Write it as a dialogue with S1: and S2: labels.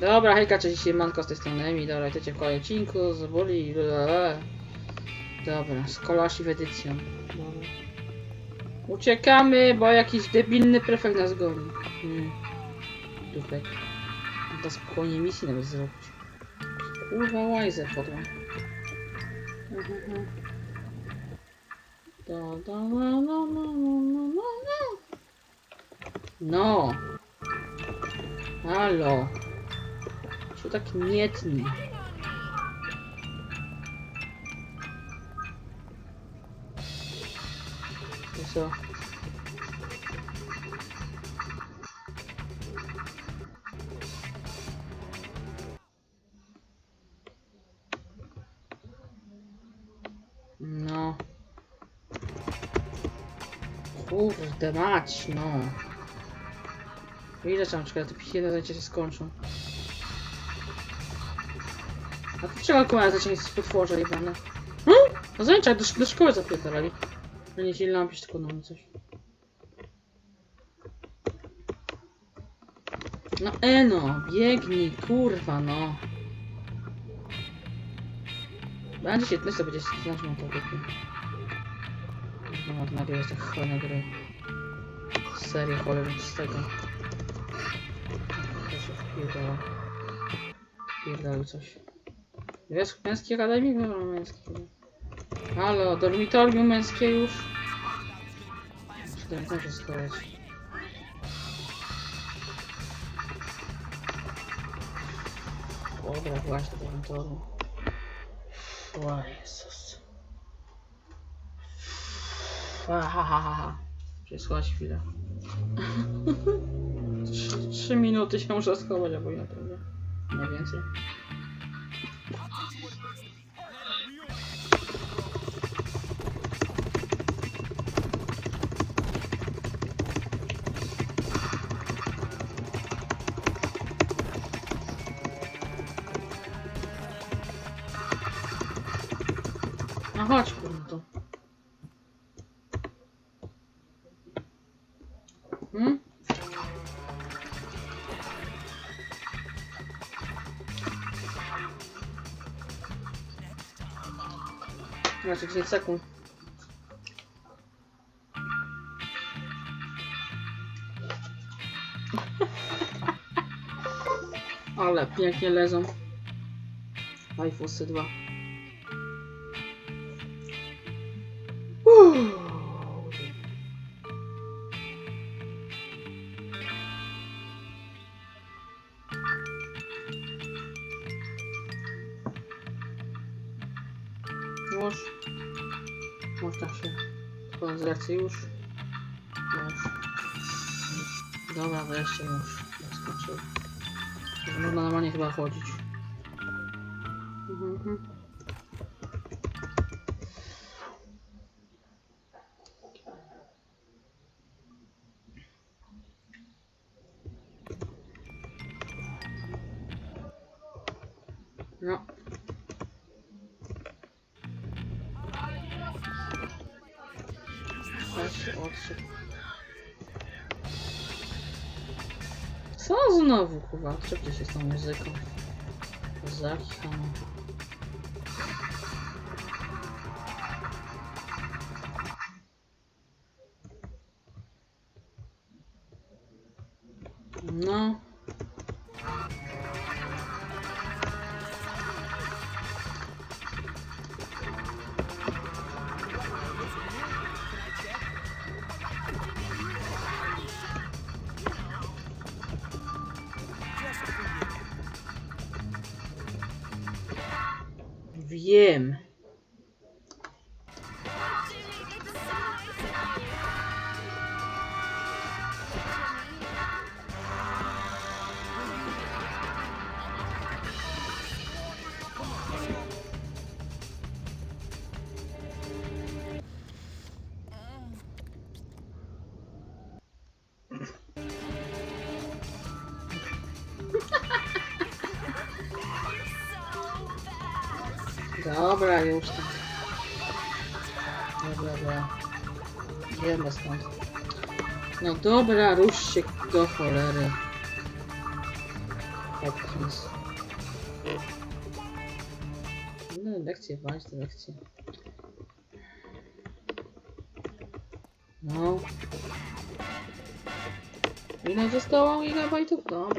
S1: Dobra, hejka, cześć, dzisiaj Manko z tej strony Emi, dobra, witajcie w kolejnym odcinku z Bully. Dobra, w edycją. Dobra. Uciekamy, bo jakiś debilny prefekt nas goni. Hmm. Dupek. Da spokojnie misji nawet zrobić. Kurwa, łajzę podła. Da, da, da, da, da, da, da, da. No. Halo. Co tak nie co? No. Kurde mać, no. Ile tam czekaj, te jedne zajęcia się skończą. A to czego akurat zacznie z potworze jebane? Hmm? No zajęcia do, do szkoły zapierdalali. No nie chcieli napić tylko no coś. No eno, biegnij, kurwa no. Będzie się tyle, to będzie znać mam to kupię. No, że tak fajne gry. Serię cholerę z tego. To się wpierdala. Wpierdalił coś. Jest męski akademik? Dobra, męski. Halo, dormitorium męskie już? Czy to może schować? Dobra, właśnie dormitorium. O Jezus. Ahahaha. Przesłać chwilę. trzy, trzy minuty się muszę schować, albo ja pewnie. Nie więcej. No Znaczy 10 sekund. Ale pięknie lezą. iPhone 2. Uuu. Już. Można się chyba z lekcji już. Już. Dobra, wreszcie już. Zaskoczył. Można normalnie chyba chodzić. Mhm. No. Co znowu, kurwa? Czepcie się z tą muzyką. No. Wiem. Dobra, już tak. Dobra, dobra. Idziemy stąd. No dobra, rusz się do cholery. Hopkins. No lekcje, walić te lekcje. No. Ile zostało gigabajtów? Dobra.